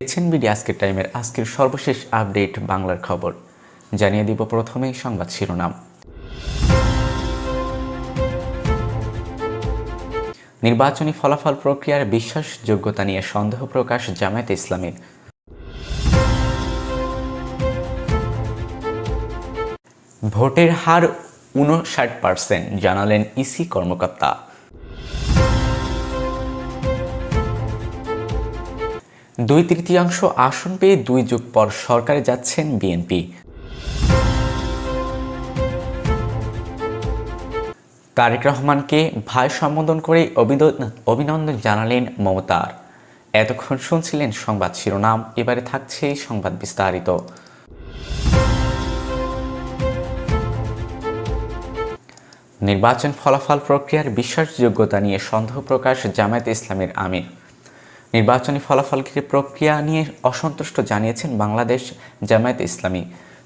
দেখছেন বিডি আজকের টাইমের আজকের সর্বশেষ আপডেট বাংলার খবর। জানিয়ে দিব প্রথমেই সংবাদ শিরোনাম। নির্বাচনী ফলাফল প্রক্রিয়ার বিশ্বাসযোগ্যতা নিয়ে সন্দেহ প্রকাশ জামায়াতে ইসলামীর। ভোটের হার উনষাট পার্সেন্ট, জানালেন ইসি কর্মকর্তা। দুই তৃতীয়াংশ আসন পেয়ে দুই যুগ পর সরকারে যাচ্ছেন বিএনপি। তারেক রহমানকে ভাই সম্বোধন করে অভিনন্দন জানালেন মমতার। এতক্ষণ শুনছিলেন সংবাদ শিরোনাম, এবারে থাকছে সংবাদ বিস্তারিত। নির্বাচন ফলাফল প্রক্রিয়ার বিশ্বাসযোগ্যতা নিয়ে সন্দেহ প্রকাশ জামায়াত ইসলামের আমির। নির্বাচনী ফলাফল ঘিরে প্রক্রিয়া নিয়ে অসন্তুষ্ট জানিয়েছেন বাংলাদেশ জামায়াত ইসলামী।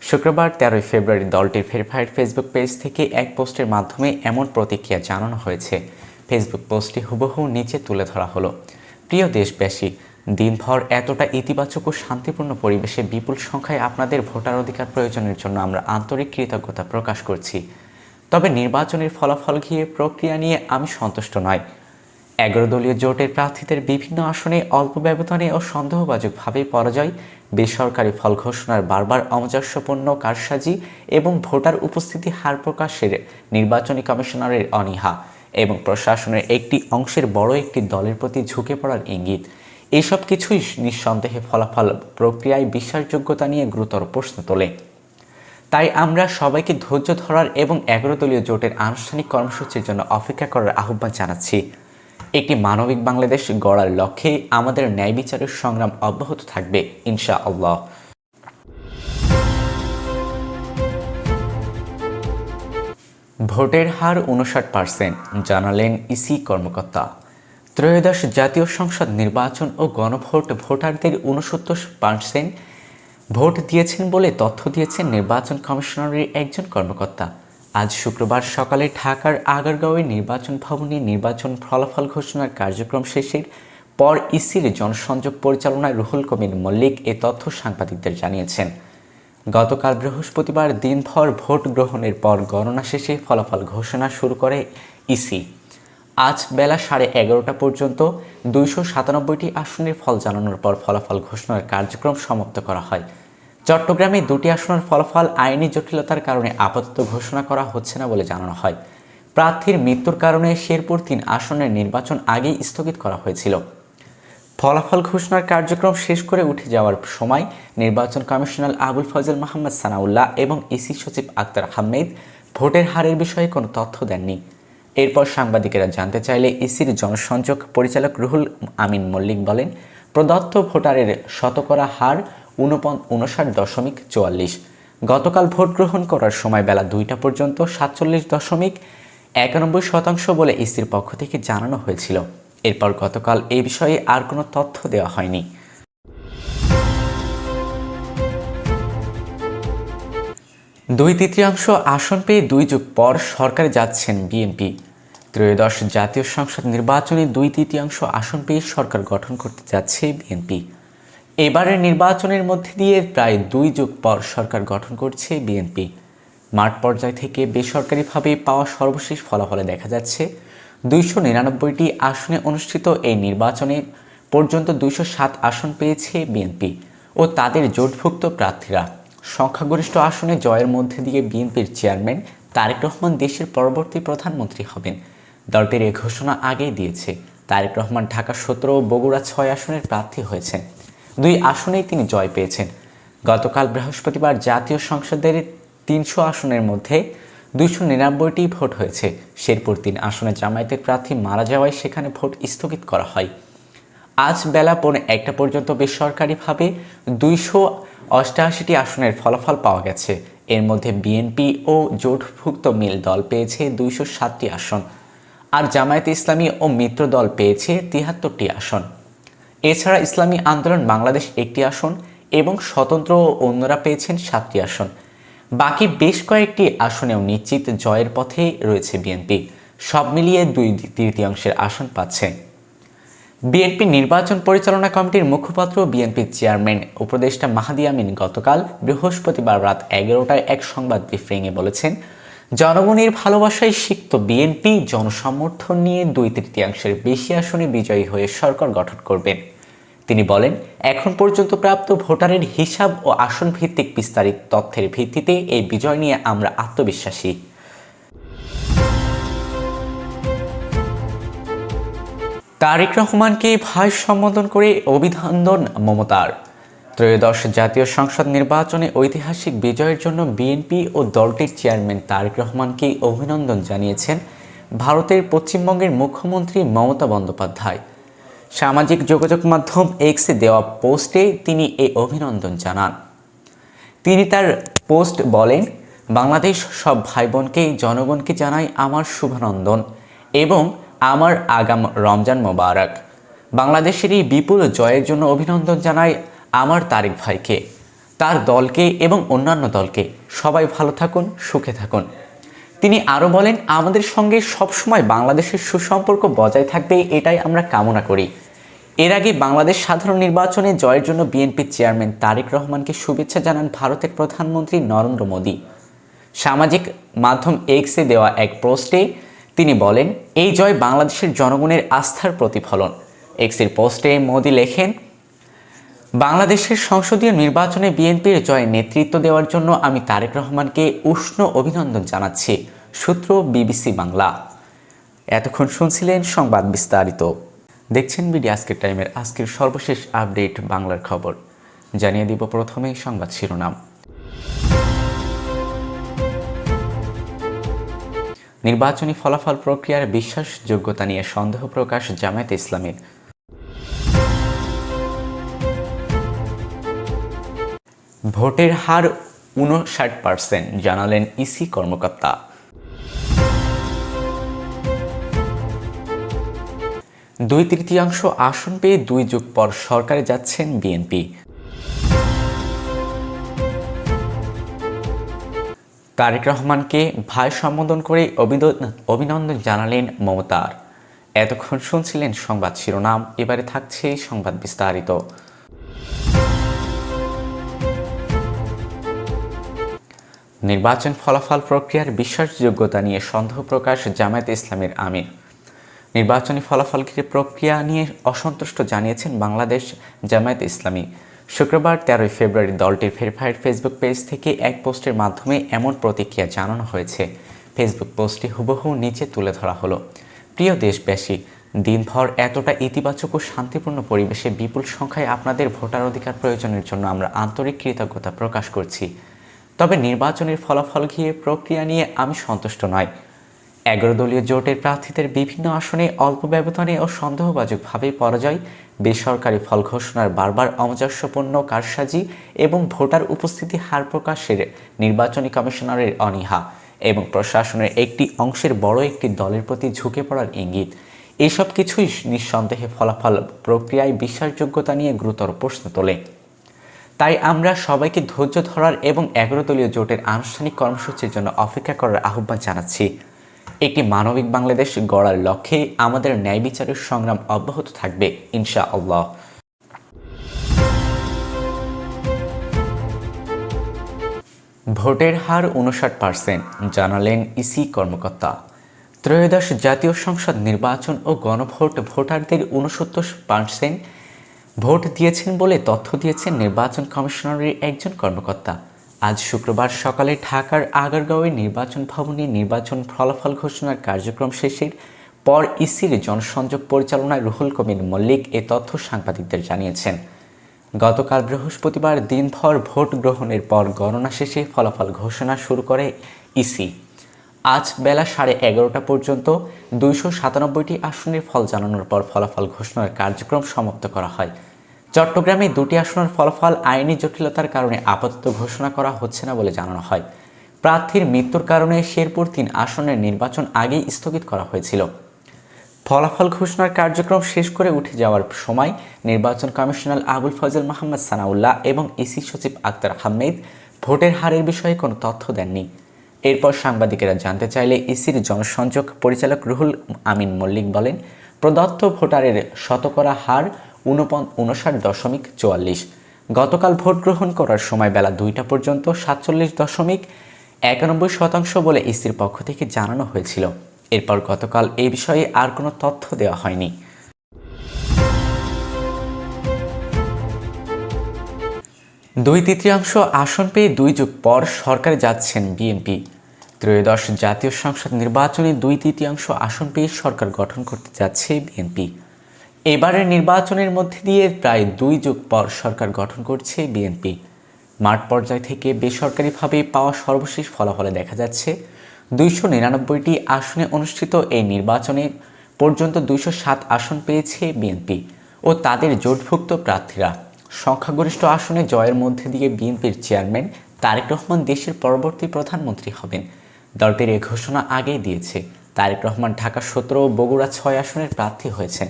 শুক্রবার তেরোই ফেব্রুয়ারি দলটির ভেরিফাইড ফেসবুক পেজ থেকে এক পোস্টের মাধ্যমে এমন প্রতিক্রিয়া জানানো হয়েছে। ফেসবুক পোস্টটি হুবহু নিচে তুলে ধরা হলো। প্রিয় দেশবাসী, দিনভর এতটা ইতিবাচক ও শান্তিপূর্ণ পরিবেশে বিপুল সংখ্যায় আপনাদের ভোটার অধিকার প্রয়োজনের জন্য আমরা আন্তরিক কৃতজ্ঞতা প্রকাশ করছি। তবে নির্বাচনের ফলাফল ঘিরে প্রক্রিয়া নিয়ে আমি সন্তুষ্ট নয়। এগারো দলীয় জোটের প্রার্থীদের বিভিন্ন আসনে অল্প ব্যবধানে ও সন্দেহবাজকভাবে পরাজয়, বেসরকারি ফল ঘোষণার বারবার অমঞ্জস্যপূর্ণ কারসাজি এবং ভোটার উপস্থিতি হার প্রকাশের নির্বাচনী কমিশনারের অনীহা এবং প্রশাসনের একটি অংশের বড় একটি দলের প্রতি ঝুঁকে পড়ার ইঙ্গিত। এসব কিছুই নিঃসন্দেহে ফলাফল প্রক্রিয়ায় বিশ্বাসযোগ্যতা নিয়ে গুরুতর প্রশ্ন তোলে। তাই আমরা সবাইকে ধৈর্য ধরার এবং এগারো দলীয় জোটের আনুষ্ঠানিক কর্মসূচির জন্য অপেক্ষা করার আহ্বান জানাচ্ছি। একটি মানবিক বাংলাদেশ গড়ার লক্ষ্যে আমাদের ন্যায় বিচারের সংগ্রাম অব্যাহত থাকবে ইনশা আল্লাহ ভোটের হার উনষাট পার্সেন্ট, জানালেন ইসি কর্মকর্তা। ত্রয়োদশ জাতীয় সংসদ নির্বাচন ও গণভোট ভোটারদের উনসত্তর পার্সেন্ট ভোট দিয়েছেন বলে তথ্য দিয়েছেন নির্বাচন কমিশনারের একজন কর্মকর্তা। আজ শুক্রবার সকালে ঢাকার আগারগাঁওয়ে নির্বাচন ভবনে নির্বাচন ফলাফল ঘোষণার কার্যক্রম শেষের পর ইসির জনসংযোগ পরিচালনায় রুহুল কবির মল্লিক এ তথ্য সাংবাদিকদের জানিয়েছেন। গতকাল বৃহস্পতিবার দিনভর ভোট গ্রহণের পর গণনা শেষে ফলাফল ঘোষণা শুরু করে ইসি। আজ বেলা সাড়ে এগারোটা পর্যন্ত দুইশো সাতানব্বইটি আসনের ফল জানানোর পর ফলাফল ঘোষণার কার্যক্রম সমাপ্ত করা হয়। চট্টগ্রামে দুটি আসনের ফলাফল আইনি জটিলতার কারণে আপাতত ঘোষণা করা হচ্ছে না বলে জানানো হয়। প্রার্থীর মৃত্যুর কারণে শেরপুর তিন আসনের নির্বাচন আগেই স্থগিত করা হয়েছিল। ফলাফল ঘোষণার কার্যক্রম শেষ করে উঠে যাওয়ার সময় নির্বাচন কমিশনার আবুল ফজল মোহাম্মদ সানাউল্লাহ এবং ইসি সচিব আক্তার আহমেদ ভোটের হারের বিষয়ে কোনো তথ্য দেননি। এরপর সাংবাদিকেরা জানতে চাইলে ইসির জনসংযোগ পরিচালক রুহুল আমিন মল্লিক বলেন, প্রদত্ত ভোটারের শতকরা হার উনষাট দশমিক চুয়াল্লিশ। গতকাল ভোট গ্রহণ করার সময় বেলা দুইটা পর্যন্ত সাতচল্লিশ দশমিক একানব্বই শতাংশ বলে ইসির পক্ষ থেকে জানানো হয়েছিল। এরপর গতকাল এ বিষয়ে আর কোনো তথ্য দেওয়া হয়নি। দুই তৃতীয়াংশ আসন পেয়ে দুই যুগ পর সরকারে যাচ্ছেন বিএনপি। ত্রয়োদশ জাতীয় সংসদ নির্বাচনে দুই তৃতীয়াংশ আসন পেয়ে সরকার গঠন করতে যাচ্ছে বিএনপি। এবারের নির্বাচনের মধ্যে দিয়ে প্রায় দুই যুগ পর সরকার গঠন করছে বিএনপি। মাঠ পর্যায় থেকে বেসরকারিভাবে পাওয়া সর্বশেষ ফলাফলে দেখা যাচ্ছে দুইশো নিরানব্বইটি আসনে অনুষ্ঠিত এই নির্বাচনে পর্যন্ত দুইশো সাত আসন পেয়েছে বিএনপি ও তাদের জোটভুক্ত প্রার্থীরা। সংখ্যাগরিষ্ঠ আসনে জয়ের মধ্যে দিয়ে বিএনপির চেয়ারম্যান তারেক রহমান দেশের পরবর্তী প্রধানমন্ত্রী হবেন। দলটির এ ঘোষণা আগেই দিয়েছে। তারেক রহমান ঢাকা সতেরো ও বগুড়া ছয় আসনের প্রার্থী হয়েছেন। দুই আসনেই তিনি জয় পেয়েছেন। গতকাল বৃহস্পতিবার জাতীয় সংসদের তিনশো আসনের মধ্যে দুইশো নিরানব্বইটি ভোট হয়েছে। শেরপুর তিন আসনে জামায়াতের প্রার্থী মারা যাওয়ায় সেখানে ভোট স্থগিত করা হয়। আজ বেলা পৌনে একটা পর্যন্ত বেসরকারিভাবে দুইশো অষ্টআশিটি আসনের ফলাফল পাওয়া গেছে। এর মধ্যে বিএনপি ও জোটভুক্ত মিল দল পেয়েছে দুইশো সাতটি আসন। আর জামায়াত ইসলামী ও মিত্র দল পেয়েছে তিয়াত্তরটি আসন। এছাড়া ইসলামী আন্দোলন বাংলাদেশ একটি আসন এবং স্বতন্ত্র অন্যরা পেয়েছেন সাতটি আসন। বাকি বেশ কয়েকটি আসনেও নিশ্চিত জয়ের পথে রয়েছে বিএনপি। সব মিলিয়ে দুই তৃতীয়াংশের আসন পাচ্ছে বিএনপি নির্বাচন পরিচালনা কমিটির মুখপাত্র বিএনপির চেয়ারম্যান উপদেষ্টা মাহাদি আমিন গতকাল বৃহস্পতিবার রাত এগারোটায় এক সংবাদ ব্রিফিংয়ে বলেছেন জনগণের ভালোবাসায় সিক্ত বিএনপি জনসমর্থন নিয়ে দুই তৃতীয়াংশের বেশি আসনে বিজয়ী হয়ে সরকার গঠন করবেন। তিনি বলেন, এখন পর্যন্ত প্রাপ্ত ভোটারের হিসাব ও আসন ভিত্তিক বিস্তারিত তথ্যের ভিত্তিতে এই বিজয় নিয়ে আমরা আত্মবিশ্বাসী। তারেক রহমানকে ভাই সম্বোধন করে অভিনন্দন, মমতার। ত্রয়োদশ জাতীয় সংসদ নির্বাচনে ঐতিহাসিক বিজয়ের জন্য বিএনপি ও দলটির চেয়ারম্যান তারেক রহমানকে অভিনন্দন জানিয়েছেন ভারতের পশ্চিমবঙ্গের মুখ্যমন্ত্রী মমতা বন্দ্যোপাধ্যায়। সামাজিক যোগাযোগ মাধ্যম এক্সে দেওয়া পোস্টে তিনি এই অভিনন্দন জানান। তিনি তার পোস্ট বলেন, বাংলাদেশ সব ভাই বোনকে জনগণকে জানাই আমার শুভানন্দন এবং আমার আগাম রমজান মোবারক। বাংলাদেশের এই বিপুল জয়ের জন্য অভিনন্দন জানাই আমার তারিক ভাইকে, তার দলকে এবং অন্যান্য দলকে। সবাই ভালো থাকুন, সুখে থাকুন। তিনি আরও বলেন, আমাদের সঙ্গে সবসময় বাংলাদেশের সুসম্পর্ক বজায় থাকবে, এটাই আমরা কামনা করি। এর আগে বাংলাদেশ সাধারণ নির্বাচনে জয়ের জন্য বিএনপির চেয়ারম্যান তারেক রহমানকে শুভেচ্ছা জানান ভারতের প্রধানমন্ত্রী নরেন্দ্র মোদী। সামাজিক মাধ্যম এক্সে দেওয়া এক পোস্টে তিনি বলেন, এই জয় বাংলাদেশের জনগণের আস্থার প্রতিফলন। এক্সের পোস্টে মোদী লেখেন বাংলাদেশের সংসদীয় নির্বাচনে বিএনপির জয়ে নেতৃত্ব দেওয়ার জন্য আমি তারেক রহমানকে উষ্ণ অভিনন্দন জানাচ্ছি, সূত্র বিবিসি বাংলা। এতক্ষণ শুনছিলেন সংবাদ বিস্তারিত। দেখছেন বিডি আজকের টাইমের আজকের সর্বশেষ আপডেট বাংলার খবর। জানিয়ে দিব প্রথমেই সংবাদ শিরোনাম। নির্বাচনী ফলাফল প্রক্রিয়ার বিশ্বাসযোগ্যতা নিয়ে সন্দেহ প্রকাশ জামায়াত ইসলামের। ভোটের হার উনষাট পার্সেন্ট, জানালেন ইসি কর্মকর্তা। দুই তৃতীয়াংশ আসন পেয়ে দুই যুগ পর সরকারে যাচ্ছেন বিএনপি। তারেক রহমানকে ভাই সম্বোধন করে অভিনন্দন জানালেন মমতার। এতক্ষণ শুনছিলেন সংবাদ শিরোনাম, এবারে থাকছে সংবাদ বিস্তারিত। নির্বাচন ফলাফল প্রক্রিয়ার বিশ্বাসযোগ্যতা নিয়ে সন্দেহ প্রকাশ জামায়াত ইসলামের আমির। নির্বাচনী ফলাফল প্রক্রিয়া নিয়ে অসন্তুষ্ট জানিয়েছেন বাংলাদেশ জামায়াত ইসলামী। শুক্রবার তেরোই ফেব্রুয়ারি দলটির ভেরিফাইড ফেসবুক পেজ থেকে এক পোস্টের মাধ্যমে এমন প্রতিক্রিয়া জানানো হয়েছে। ফেসবুক পোস্টটি হুবহু নিচে তুলে ধরা হলো। প্রিয় দেশবাসী, দিনভর এতটা ইতিবাচক ও শান্তিপূর্ণ পরিবেশে বিপুল সংখ্যায় আপনাদের ভোটার অধিকার প্রয়োজনের জন্য আমরা আন্তরিক কৃতজ্ঞতা প্রকাশ করছি। তবে নির্বাচনের ফলাফল ঘিরে প্রক্রিয়া নিয়ে আমি সন্তুষ্ট নয়। এগারো দলীয় জোটের প্রার্থীদের বিভিন্ন আসনে অল্প ব্যবধানে ও সন্দেহবাচকভাবে পরাজয়, বেসরকারি ফল ঘোষণার বারবার অমজাস্যপূর্ণ কারসাজি এবং ভোটার উপস্থিতি হার প্রকাশের নির্বাচনী কমিশনারের অনীহা এবং প্রশাসনের একটি অংশের বড় একটি দলের প্রতি ঝুঁকে পড়ার ইঙ্গিত। এসব কিছুই নিঃসন্দেহে ফলাফল প্রক্রিয়ায় বিশ্বাসযোগ্যতা নিয়ে গুরুতর প্রশ্ন তোলে। তাই আমরা সবাইকে ধৈর্য ধরার এবং এগারো দলীয় জোটের আনুষ্ঠানিক কর্মসূচির জন্য অপেক্ষা করার আহ্বান জানাচ্ছি। একটি মানবিক বাংলাদেশ গড়ার লক্ষ্যে আমাদের ন্যায় বিচারের সংগ্রাম অব্যাহত থাকবে ইনশা আল্লাহ ভোটের হার উনষাট পার্সেন্ট, জানালেন ইসি কর্মকর্তা। ত্রয়োদশ জাতীয় সংসদ নির্বাচন ও গণভোট ভোটারদের উনসত্তর পার্সেন্ট ভোট দিয়েছেন বলে তথ্য দিয়েছেন নির্বাচন কমিশনারের একজন কর্মকর্তা। আজ শুক্রবার সকালে ঢাকার আগারগাঁওয়ে নির্বাচন ভবনে নির্বাচন ফলাফল ঘোষণার কার্যক্রম শেষের পর ইসির জনসংযোগ পরিচালনায় রুহুল কবির মল্লিক এ তথ্য সাংবাদিকদের জানিয়েছেন। গতকাল বৃহস্পতিবার দিনভর ভোট গ্রহণের পর গণনা শেষে ফলাফল ঘোষণা শুরু করে ইসি। আজ বেলা সাড়ে এগারোটা পর্যন্ত দুইশো সাতানব্বইটি আসনের ফল জানানোর পর ফলাফল ঘোষণার কার্যক্রম সমাপ্ত করা হয়। চট্টগ্রামে দুটি আসনের ফলাফল আইনি জটিলতার কারণে আপাতত ঘোষণা করা হচ্ছে না বলে জানানো হয়। প্রার্থীর মৃত্যুর কারণে শেরপুর তিন আসনের নির্বাচন আগেই স্থগিত করা হয়েছিল। ফলাফল ঘোষণার কার্যক্রম শেষ করে উঠে যাওয়ার সময় নির্বাচন কমিশনার আবুল ফজল মাহমদ সানাউল্লাহ এবং ইসি সচিব আক্তার আহমেদ ভোটের হারের বিষয়ে কোনো তথ্য দেননি। এরপর সাংবাদিকেরা জানতে চাইলে ইসির জনসংযোগ পরিচালক রুহুল আমিন মল্লিক বলেন, প্রদত্ত ভোটারের শতকরা হার উনষাট দশমিক চুয়াল্লিশ। গতকাল ভোট গ্রহণ করার সময় বেলা দুইটা পর্যন্ত সাতচল্লিশ দশমিক একানব্বই শতাংশ বলে ইসির পক্ষ থেকে জানানো হয়েছিল। এরপর গতকাল এ বিষয়ে আর কোনো তথ্য দেওয়া হয়নি। দুই তৃতীয়াংশ আসন পেয়ে দুই যুগ পর সরকারে যাচ্ছেন বিএনপি। ত্রয়োদশ জাতীয় সংসদ নির্বাচনে দুই তৃতীয়াংশ আসন পেয়ে সরকার গঠন করতে যাচ্ছে বিএনপি। এবারের নির্বাচনের মধ্যে দিয়ে প্রায় দুই যুগ পর সরকার গঠন করছে বিএনপি। মাঠ পর্যায় থেকে বেসরকারিভাবে পাওয়া সর্বশেষ ফলাফলে দেখা যাচ্ছে দুইশো নিরানব্বইটি আসনে অনুষ্ঠিত এই নির্বাচনে পর্যন্ত দুইশো সাত আসন পেয়েছে বিএনপি ও তাদের জোটভুক্ত প্রার্থীরা। সংখ্যাগরিষ্ঠ আসনে জয়ের মধ্যে দিয়ে বিএনপির চেয়ারম্যান তারেক রহমান দেশের পরবর্তী প্রধানমন্ত্রী হবেন। দলটির এ ঘোষণা আগেই দিয়েছে। তারেক রহমান ঢাকা সতেরো ও বগুড়া ছয় আসনের প্রার্থী হয়েছেন।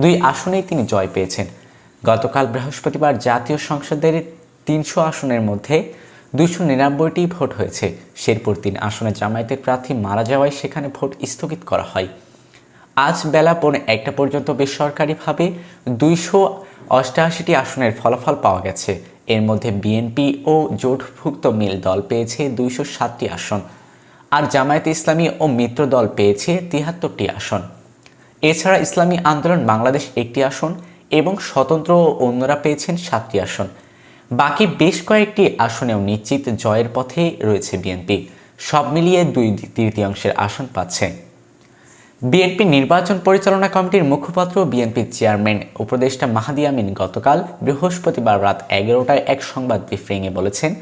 দুই আসনেই তিনি জয় পেয়েছেন। গতকাল বৃহস্পতিবার জাতীয় সংসদের তিনশো আসনের মধ্যে দুইশো নিরানব্বইটি ভোট হয়েছে। শেরপুর তিন আসনে জামায়াতের প্রার্থী মারা যাওয়ায় সেখানে ভোট স্থগিত করা হয়। আজ বেলা পৌনে একটা পর্যন্ত বেসরকারিভাবে দুইশো অষ্টআশিটি আসনের ফলাফল পাওয়া গেছে। এর মধ্যে বিএনপি ও জোটভুক্ত মিল দল পেয়েছে দুইশো সাতটি আসন। আর জামায়াতে ইসলামী ও মিত্র দল পেয়েছে তিয়াত্তরটি আসন। এছাড়া ইসলামী আন্দোলন বাংলাদেশ একটি আসন এবং স্বতন্ত্র ও অন্যরা পেয়েছেন সাতটি আসন। বাকি বেশ কয়েকটি আসনেও নিশ্চিত জয়ের পথে রয়েছে বিএনপি। সব মিলিয়ে দুই তৃতীয়াংশের আসন পাচ্ছে বিএনপি নির্বাচন পরিচালনা কমিটির মুখপাত্র বিএনপির চেয়ারম্যান উপদেষ্টা মাহাদি আমিন গতকাল বৃহস্পতিবার রাত এগারোটায় এক সংবাদ ব্রিফিংয়ে বলেছেন,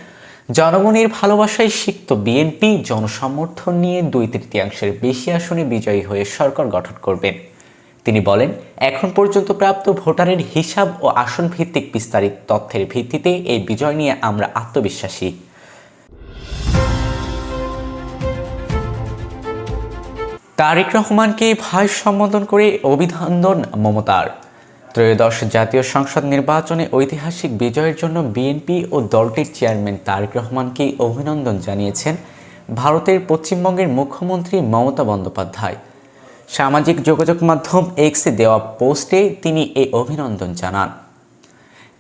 জনগণের ভালোবাসায় সিক্ত বিএনপি জনসমর্থন নিয়ে দুই তৃতীয়াংশের বেশি আসনে বিজয়ী হয়ে সরকার গঠন করবেন তিনি বলেন, এখন পর্যন্ত প্রাপ্ত ভোটারের হিসাব ও আসন ভিত্তিক বিস্তারিত তথ্যের ভিত্তিতে এই বিজয় নিয়ে আমরা আত্মবিশ্বাসী। তারেক রহমানকে ভাই সম্বোধন করে অভিনন্দন মমতার। ত্রয়োদশ জাতীয় সংসদ নির্বাচনে ঐতিহাসিক বিজয়ের জন্য বিএনপি ও দলটির চেয়ারম্যান তারেক রহমানকে অভিনন্দন জানিয়েছেন ভারতের পশ্চিমবঙ্গের মুখ্যমন্ত্রী মমতা বন্দ্যোপাধ্যায়। সামাজিক যোগাযোগ মাধ্যম এক্সে দেওয়া পোস্টে তিনি এই অভিনন্দন জানান।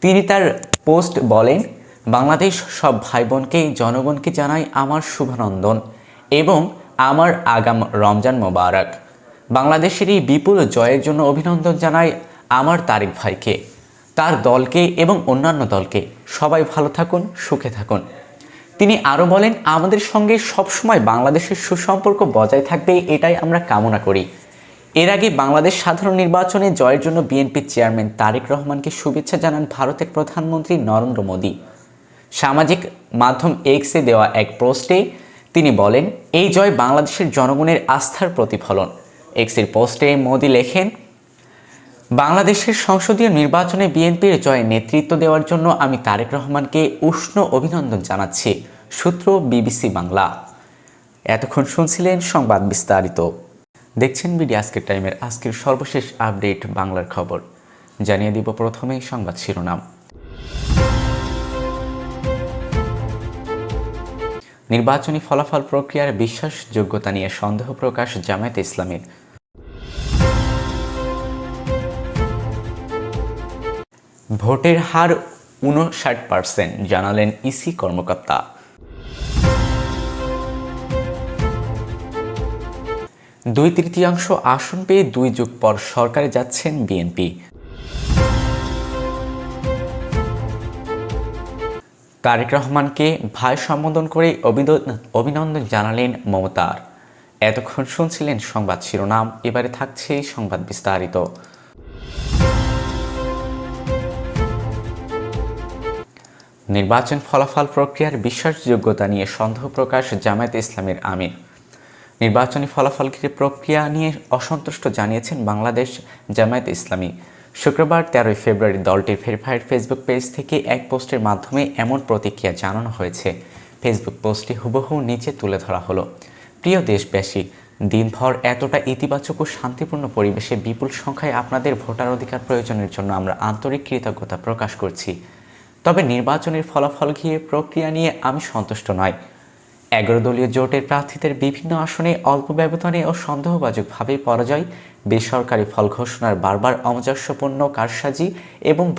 তিনি তার পোস্ট বলেন, বাংলাদেশ সব ভাই বোনকে জনগণকে জানাই আমার শুভানন্দন এবং আমার আগাম রমজান মোবারক। বাংলাদেশের এই বিপুল জয়ের জন্য অভিনন্দন জানাই আমার তারেক ভাইকে। তার দলকে এবং অন্যান্য দলকে সবাই ভালো থাকুন, সুখে থাকুন। তিনি আরও বলেন, আমাদের সঙ্গে সবসময় বাংলাদেশের সুসম্পর্ক বজায় থাকবে, এটাই আমরা কামনা করি। এর আগে বাংলাদেশ সাধারণ নির্বাচনে জয়ের জন্য বিএনপির চেয়ারম্যান তারেক রহমানকে শুভেচ্ছা জানান ভারতের প্রধানমন্ত্রী নরেন্দ্র মোদী। সামাজিক মাধ্যম এক্সে দেওয়া এক পোস্টে তিনি বলেন, এই জয় বাংলাদেশের জনগণের আস্থার প্রতিফলন। এক্সের পোস্টে মোদি লেখেন বাংলাদেশের সংসদীয় নির্বাচনে বিএনপির জয়ে নেতৃত্ব দেওয়ার জন্য আমি তারেক রহমানকে উষ্ণ অভিনন্দন জানাচ্ছি, সূত্র বিবিসি বাংলা। এতক্ষণ শুনছিলেন সংবাদ বিস্তারিত। দেখছেন বিডি আজকের টাইমের আজকের সর্বশেষ আপডেট বাংলার খবর। জানিয়ে দিব প্রথমেই সংবাদ শিরোনাম। নির্বাচনী ফলাফল প্রক্রিয়ার বিশ্বাসযোগ্যতা নিয়ে সন্দেহ প্রকাশ জামায়াত ইসলামের। ভোটের হার উনষাট পার্সেন্ট, জানালেন ইসি কর্মকর্তা। দুই তৃতীয়াংশ আসন পেয়ে দুই যুগ পর সরকারে যাচ্ছেন বিএনপি। তারেক রহমানকে ভাই সম্বোধন করে অভিনন্দন জানালেন মমতার। এতক্ষণ শুনছিলেন সংবাদ শিরোনাম, এবারে থাকছে সংবাদ বিস্তারিত। নির্বাচন ফলাফল প্রক্রিয়ার বিশ্বাসযোগ্যতা নিয়ে সন্দেহ প্রকাশ জামায়াত ইসলামের আমির। নির্বাচনী ফলাফল প্রক্রিয়া নিয়ে অসন্তুষ্ট জানিয়েছেন বাংলাদেশ জামায়াত ইসলামী। শুক্রবার তেরোই ফেব্রুয়ারি দলটির ভেরিফাইড ফেসবুক পেজ থেকে এক পোস্টের মাধ্যমে এমন প্রতিক্রিয়া জানানো হয়েছে। ফেসবুক পোস্টটি হুবহু নিচে তুলে ধরা হলো। প্রিয় দেশবাসী, দিনভর এতটা ইতিবাচক ও শান্তিপূর্ণ পরিবেশে বিপুল সংখ্যায় আপনাদের ভোটার অধিকার প্রয়োজনের জন্য আমরা আন্তরিক কৃতজ্ঞতা প্রকাশ করছি। তবে নির্বাচনের ফলাফল ঘিরে প্রক্রিয়া নিয়ে আমি সন্তুষ্ট নয়। এগারো দলীয় জোটের প্রার্থীদের বিভিন্ন আসনে অল্প ব্যবধানে ও সন্দেহবাজকভাবে পরাজয়, বেসরকারি ফল ঘোষণার বারবার অমঞ্জস্যপূর্ণ কারসাজি এবং